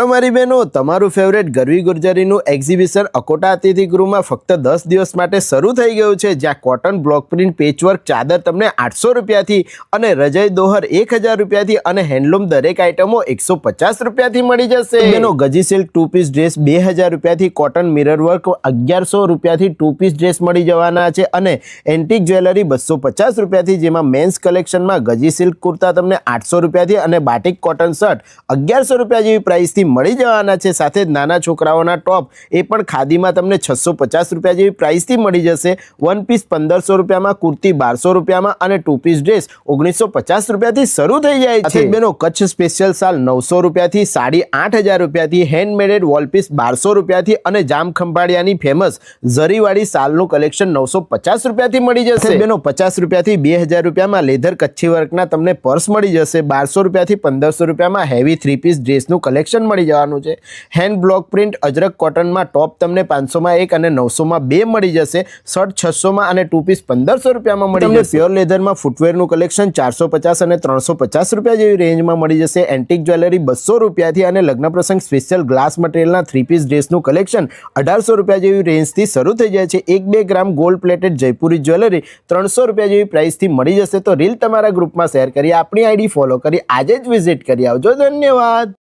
તો મારી બહેનો, તમારું ફેવરેટ ગરવી ગુર્જરીનું એક્ઝિબિશન અકોટા અતિથિ ગૃહમાં ફક્ત દસ દિવસ માટે શરૂ થઈ ગયું છે, જ્યાં કોટન બ્લોક પ્રિન્ટ પેચવર્ક ચાદર તમને આઠસો રૂપિયાથી અને રજય દોહર એક હજાર રૂપિયાથી અને હેન્ડલૂમ દરેક આઇટમો એકસો પચાસ રૂપિયાથી મળી જશે. એનો Gaji silk two piece dress બે હજાર રૂપિયાથી કોટન મિરર વર્ક અગિયારસો રૂપિયાથી ટુ પીસ ડ્રેસ મળી જવાના છે અને એન્ટિક જ્વેલરી બસો પચાસ રૂપિયાથી, જેમાં મેન્સ કલેક્શનમાં ગજી સિલ્ક કુર્તા તમને આઠસો રૂપિયાથી અને બાટિક કોટન શર્ટ અગિયારસો રૂપિયા જેવી પ્રાઇસથી મળી જવાના છે. સાથે જ નાના છોકરાઓના ટોપ એ પણ ખાદીમાં તમને છસો પચાસ રૂપિયા જેવી પ્રાઇસથી મળી જશે. વન પીસ પંદરસો રૂપિયામાં કુર્તી બારસો રૂપિયામાં અને ટુ પીસ ડ્રેસ ઓગણીસો પચાસ રૂપિયાથી શરૂ થઈ જાય છે. બેનો કચ્છ સ્પેશિયલ સાલ નવસો રૂપિયાથી સાડી આઠ હજાર રૂપિયાથી હેન્ડમેડેડ વોલપીસ બારસો રૂપિયાથી અને જામ ખંભાળિયાની ફેમસ ઝરીવાળી સાલનું કલેક્શન નવસો પચાસ રૂપિયાથી મળી જશે. બેનો પચાસ રૂપિયાથી બે હજાર રૂપિયામાં લેધર કચ્છી વર્કના તમને પર્સ મળી જશે. બારસો રૂપિયાથી પંદરસો રૂપિયામાં હેવી થ્રી પીસ ડ્રેસનું કલેક્શન મળી જવાનું છે. હેન્ડ બ્લોક પ્રિન્ટ અજરક કોટનમાં ટોપ તમને પાંચસોમાં એક અને નવસોમાં બે મળી જશે. શર્ટ છસોમાં અને ટુ પીસ પંદરસો રૂપિયામાં મળી જશે. પ્યોર લેધરમાં ફૂટવેરનું કલેક્શન ચારસો પચાસ અને ત્રણસો પચાસ રૂપિયા જેવી રેન્જમાં મળી જશે. એન્ટિક જ્વેલરી બસો રૂપિયાથી અને લગ્ન પ્રસંગ સ્પેશિયલ ગ્લાસ મટીરિયલના થ્રી પીસ ડ્રેસનું કલેક્શન અઢારસો રૂપિયા જેવી રેન્જથી શરૂ થઈ જાય છે. એક બે gram gold plated Jaipuri jewellery ત્રણસો રૂપિયા જેવી પ્રાઇસથી મળી જશે. તો રીલ તમારા ગ્રુપમાં શેર કરી આપણી આઈડી ફોલો કરી આજે જ વિઝિટ કરી આવજો. ધન્યવાદ.